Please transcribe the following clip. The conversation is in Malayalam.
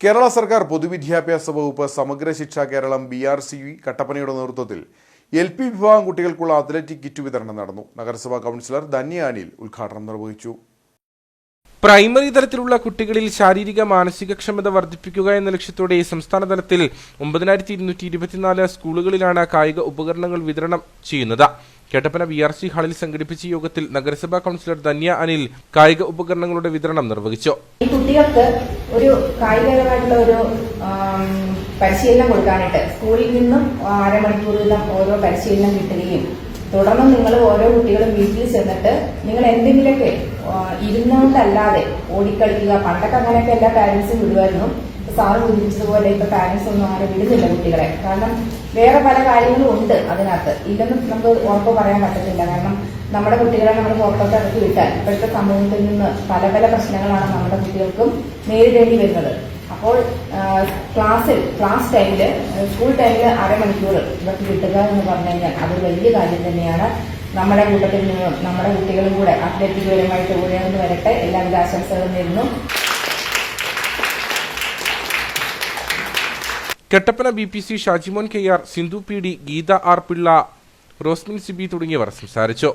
കേരള സർക്കാർ പൊതുവിദ്യാഭ്യാസ വകുപ്പ് Samagra Shiksha Keralam B R C കട്ടപ്പനയുടെ നേതൃത്വത്തിൽ എൽ പി വിഭാഗം കുട്ടികൾക്കുള്ള അത്ലറ്റിക് കിറ്റ് വിതരണം നടന്നു. നഗരസഭാ കൗൺസിലർ ധന്യ അനിൽ ഉദ്ഘാടനം നിർവഹിച്ചു. പ്രൈമറി തലത്തിലുള്ള കുട്ടികളിൽ ശാരീരിക മാനസിക ക്ഷമത വർദ്ധിപ്പിക്കുക എന്ന ലക്ഷ്യത്തോടെ സംസ്ഥാന തലത്തിൽ ഒമ്പതിനായിരത്തി ഇരുന്നൂറ്റി ഇരുപത്തിനാല് സ്കൂളുകളിലാണ് കായിക ഉപകരണങ്ങൾ വിതരണം ചെയ്യുന്നത്. കെട്ടപ്പന വി ആർ സി ഹാളിൽ സംഘടിപ്പിച്ച യോഗത്തിൽ നഗരസഭാ കൗൺസിലർ ധന്യ അനിൽ കായിക ഉപകരണങ്ങളുടെ വിതരണം നിർവഹിച്ചു. ഈ കുട്ടികൾക്ക് ഒരു കായികപരമായിട്ടുള്ള ഒരു പരിശീലനം കൊടുക്കാനായിട്ട് സ്കൂളിൽ നിന്നും അരമണിക്കൂർ വീതം ഓരോ പരിശീലനം കിട്ടുകയും തുടർന്ന് നിങ്ങൾ ഓരോ കുട്ടികളും വീട്ടിൽ ചെന്നിട്ട് നിങ്ങൾ എന്തെങ്കിലുമൊക്കെ ഇരുന്നുകൊണ്ടല്ലാതെ ഓടിക്കളിക്കുക. പണ്ടൊക്കെ അങ്ങനെയൊക്കെ എല്ലാ പാരന്റ്സും വിടുമായിരുന്നു. സാറ് സൂചിപ്പിച്ചതുപോലെ ഇപ്പൊ പാരന്റ്സ് ഒന്നും അങ്ങനെ വിടുന്നില്ല കുട്ടികളെ. കാരണം വേറെ പല കാര്യങ്ങളും ഉണ്ട് അതിനകത്ത്. ഇല്ലെന്ന് നമുക്ക് ഉറപ്പ് പറയാൻ പറ്റത്തില്ല. കാരണം നമ്മുടെ കുട്ടികളെ നമ്മൾ പുറത്തോട്ട് ഇറക്കി വിട്ടാൽ ഇപ്പോഴത്തെ സമൂഹത്തിൽ നിന്ന് പല പല പ്രശ്നങ്ങളാണ് നമ്മുടെ കുട്ടികൾക്കും നേരിടേണ്ടി വരുന്നത്. അപ്പോൾ ക്ലാസ്സിൽ ക്ലാസ് ടൈമിൽ സ്കൂൾ ടൈമിൽ അരമണിക്കൂർ ഇവർക്ക് കിട്ടുക എന്ന് പറഞ്ഞു കഴിഞ്ഞാൽ അതൊരു വലിയ കാര്യം തന്നെയാണ്. നമ്മുടെ കൂട്ടത്തിൽ നിന്നും നമ്മുടെ കുട്ടികളും കൂടെ അത്ലറ്റിക് പരമായിട്ട് ഉയർന്നു വരട്ടെ. എല്ലാവിധ ആശംസകളും നേരുന്നു. Kattappana B P C Shajimon K R Sindhu P D Geetha R Pillai Rosmin Siby തുടങ്ങിയവർ സംസാരിച്ചു.